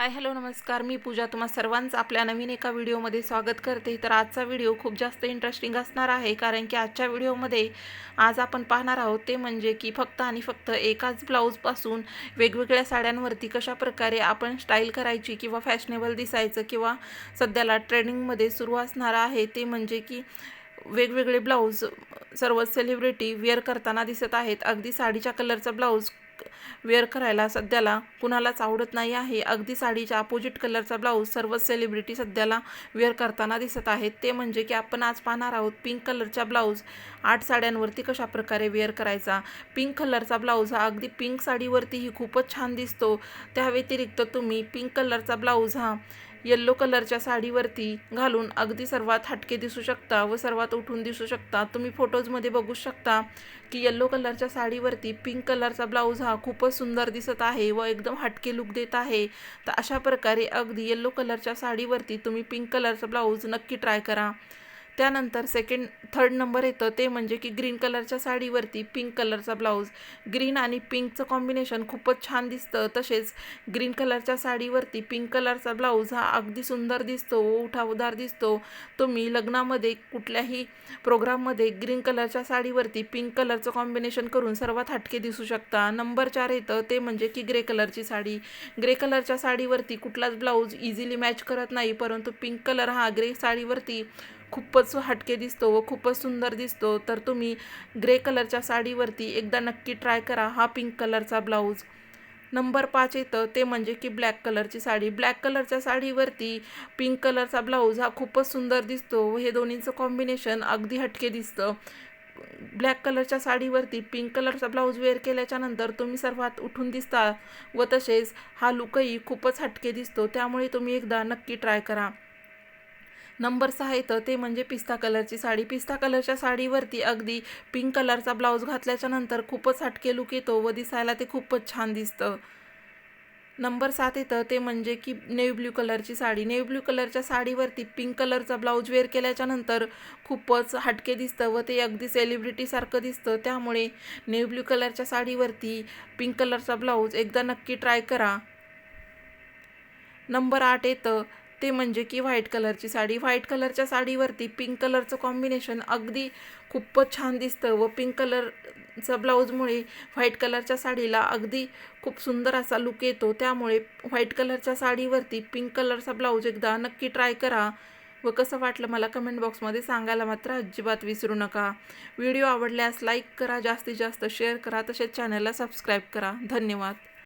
Hi hello नमस्कार. मी पूजा तुम्हा सर्वांचं आपल्या नवीन एका व्हिडिओमध्ये स्वागत करते. तर आजचा व्हिडिओ खूप जास्त इंटरेस्टिंग असणार आहे कारण की आजच्या व्हिडिओमध्ये आज आपण पाहणार आहोत ते म्हणजे की फक्त आणि फक्त एकाच ब्लाऊजपासून वेगवेगळ्या साड्यांवरती कशा प्रकारे आपण स्टाईल करायची किंवा फॅशनेबल दिसायचं किंवा सध्याला ट्रेंडिंगमध्ये सुरू असणार आहे ते म्हणजे की वेगवेगळे ब्लाऊज सर्व सेलिब्रिटी वेअर करताना दिसत आहेत. अगदी साडीच्या कलरचा ब्लाऊज वेअर करायला सध्याला कुणालाच आवडत नाही आहे. अगदी साडीच्या अपोजिट कलरचा ब्लाऊज सर्व सेलिब्रिटी सध्याला वेअर करताना दिसत आहेत. ते म्हणजे की आपण आज पाहणार आहोत पिंक कलरचा ब्लाऊज आठ साड्यांवरती कशा प्रकारे वेअर करायचा? पिंक कलरचा ब्लाऊज हा अगदी पिंक साडीवरतीही खूपच छान दिसतो. त्या व्यतिरिक्त तुम्ही पिंक कलरचा ब्लाऊज हा येल्लो कलरच्या साडीवरती घालून अगदी सर्वात हटके दिसू शकता व सर्वात उठून दिसू शकता. तुम्ही फोटोजमध्ये बघू शकता की येल्लो कलरच्या साडीवरती पिंक कलरचा ब्लाऊज हा खूपच सुंदर दिसत आहे व एकदम हटके लुक देत आहे. तर अशा प्रकारे अगदी येल्लो कलरच्या साडीवरती तुम्ही पिंक कलरचा ब्लाऊज नक्की ट्राय करा. त्यानंतर सेकंड थर्ड नंबर येतं ते म्हणजे की ग्रीन कलरच्या साडीवरती पिंक कलरचा ब्लाऊज ग्रीन आणि पिंकचं कॉम्बिनेशन खूपच छान दिसतं. तसेच ग्रीन कलरच्या साडीवरती पिंक कलरचा ब्लाऊज हा अगदी सुंदर दिसतो उठावदार दिसतो. तुम्ही लग्नामध्ये कुठल्याही प्रोग्राममध्ये ग्रीन कलरच्या साडीवरती पिंक कलरचं कॉम्बिनेशन करून सर्वात हटके दिसू शकता. नंबर चार येतं ते म्हणजे की ग्रे कलरची साडी. ग्रे कलरच्या साडीवरती कुठलाच ब्लाऊज इझिली मॅच करत नाही परंतु पिंक कलर हा ग्रे साडीवरती खूपच हटके दिसतो व खूपच सुंदर दिसतो. तर तुम्ही ग्रे कलरच्या साडीवरती एकदा नक्की ट्राय करा हा पिंक कलरचा ब्लाऊज नंबर पाच येतं ते म्हणजे की ब्लॅक कलरची साडी. ब्लॅक कलरच्या साडीवरती पिंक कलरचा ब्लाऊज हा खूपच सुंदर दिसतो व हे दोन्हींचं कॉम्बिनेशन अगदी हटके दिसतं. ब्लॅक कलरच्या साडीवरती पिंक कलरचा ब्लाऊज वेअर केल्याच्यानंतर तुम्ही सर्वात उठून दिसता व तसेच हा लुकही खूपच हटके दिसतो. त्यामुळे तुम्ही एकदा नक्की ट्राय करा. नंबर सहा येतं. ते म्हणजे पिस्ता कलरची साडी. पिस्ता कलरच्या साडीवरती अगदी पिंक कलरचा ब्लाऊज घातल्याच्या नंतर खूपच हटके लुक येतो व दिसायला ते खूपच छान दिसतं. नंबर सात येतं. ते म्हणजे की नेव्ही ब्ल्यू कलरची साडी. नेव्ही ब्ल्यू कलरच्या साडीवरती पिंक कलरचा ब्लाऊज वेअर केल्याच्यानंतर खूपच हटके दिसतं व ते अगदी सेलिब्रिटीसारखं दिसतं. त्यामुळे नेव्ही ब्ल्यू कलरच्या साडीवरती पिंक कलरचा ब्लाऊज एकदा नक्की ट्राय करा. नंबर आठ येतं. ते म्हणजे की व्हाईट कलरची साडी. व्हाईट कलरच्या साडीवरती पिंक कलरचं कॉम्बिनेशन अगदी खूपच छान दिसतं व पिंक कलरचा ब्लाऊजमुळे व्हाईट कलरच्या साडीला अगदी खूप सुंदर असा लुक येतो. त्यामुळे व्हाईट कलरच्या साडीवरती पिंक कलरचा ब्लाऊज एकदा नक्की ट्राय करा व कसं वाटलं मला कमेंट बॉक्समध्ये सांगायला मात्र अजिबात विसरू नका. व्हिडिओ आवडल्यास लाईक करा जास्तीत जास्त शेअर करा तसेच चॅनलला सबस्क्राईब करा. धन्यवाद.